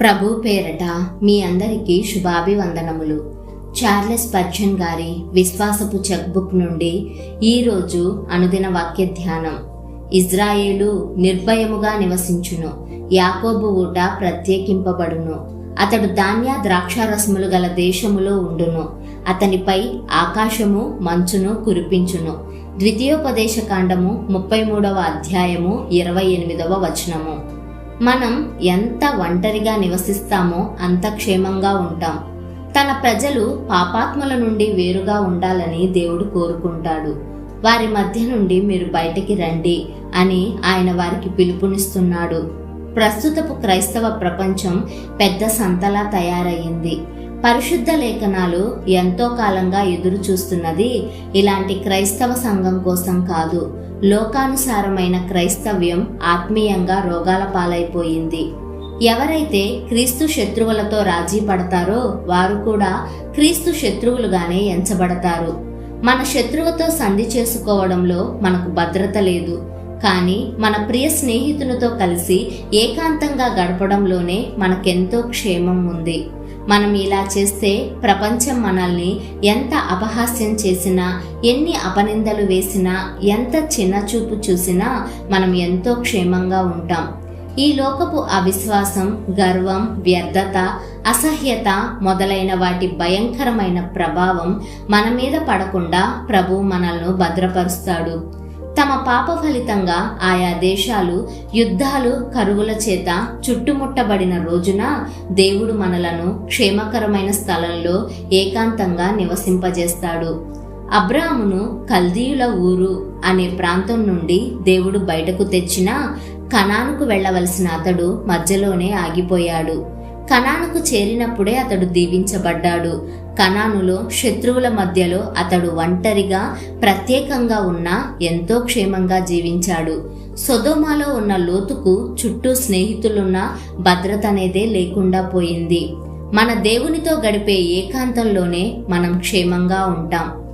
ప్రభు పేరట మీ అందరికీ శుభాభివందనములు. చార్లెస్ పర్జన్ గారి విశ్వాసపు చెక్బుక్ నుండి ఈరోజు అనుదిన వాక్య ధ్యానం. ఇజ్రాయేలు నిర్భయముగా నివసించును యాకోబు ఊట ప్రత్యేకింపబడును. అతడు ధాన్య ద్రాక్షారసములు గల దేశములో ఉండును అతనిపై ఆకాశము మంచును కురిపించును. ద్వితీయోపదేశ కాండము ముప్పై మూడవ అధ్యాయము ఇరవై ఎనిమిదవ వచనము. మనం ఎంత ఒంటరిగా నివసిస్తామో అంత క్షేమంగా ఉంటాం. తన ప్రజలు పాపాత్మల నుండి వేరుగా ఉండాలని దేవుడు కోరుకుంటాడు. వారి మధ్య నుండి మీరు బయటికి రండి అని ఆయన వారికి పిలుపునిస్తున్నాడు. ప్రస్తుతపు క్రైస్తవ ప్రపంచం పెద్ద సంతలా తయారయ్యింది. పరిశుద్ధ లేఖనాలు ఎంతో కాలంగా ఎదురు చూస్తున్నది ఇలాంటి క్రైస్తవ సంఘం కోసం కాదు. లోకానుసారమైన క్రైస్తవ్యం ఆత్మీయంగా రోగాల పాలైపోయింది. ఎవరైతే క్రీస్తు శత్రువులతో రాజీ పడతారో వారు కూడా క్రీస్తు శత్రువులుగానే ఎంచబడతారు. మన శత్రువుతో సంధి చేసుకోవడంలో మనకు భద్రత లేదు. కానీ మన ప్రియ స్నేహితునితో కలిసి ఏకాంతంగా గడపడంలోనే మనకెంతో క్షేమం ఉంది. మనం ఇలా చేస్తే ప్రపంచం మనల్ని ఎంత అపహాస్యం చేసినా ఎన్ని అపనిందలు వేసినా ఎంత చిన్నచూపు చూసినా మనం ఎంతో క్షేమంగా ఉంటాం. ఈ లోకపు అవిశ్వాసం గర్వం వ్యర్థత అసహ్యత మొదలైన వాటి భయంకరమైన ప్రభావం మన మీద పడకుండా ప్రభు మనల్ని భద్రపరుస్తాడు. తమ పాప ఫలితంగా ఆయా దేశాలు యుద్ధాలు కరువుల చేత చుట్టుముట్టబడిన రోజున దేవుడు మనలను క్షేమకరమైన స్థలంలో ఏకాంతంగా నివసింపజేస్తాడు. అబ్రామును కల్దీయుల ఊరు అనే ప్రాంతం నుండి దేవుడు బయటకు తెచ్చిన కణానుకు వెళ్ళవలసిన అతడు మధ్యలోనే ఆగిపోయాడు. కనానుకు చేరినప్పుడే అతడు దీవించబడ్డాడు. కనానులో శత్రువుల మధ్యలో అతడు ఒంటరిగా ప్రత్యేకంగా ఉన్న ఎంతో క్షేమంగా జీవించాడు. సొదోమాలో ఉన్న లోతుకు చుట్టూ స్నేహితులున్న భద్రత అనేదే లేకుండా పోయింది. మన దేవునితో గడిపే ఏకాంతంలోనే మనం క్షేమంగా ఉంటాం.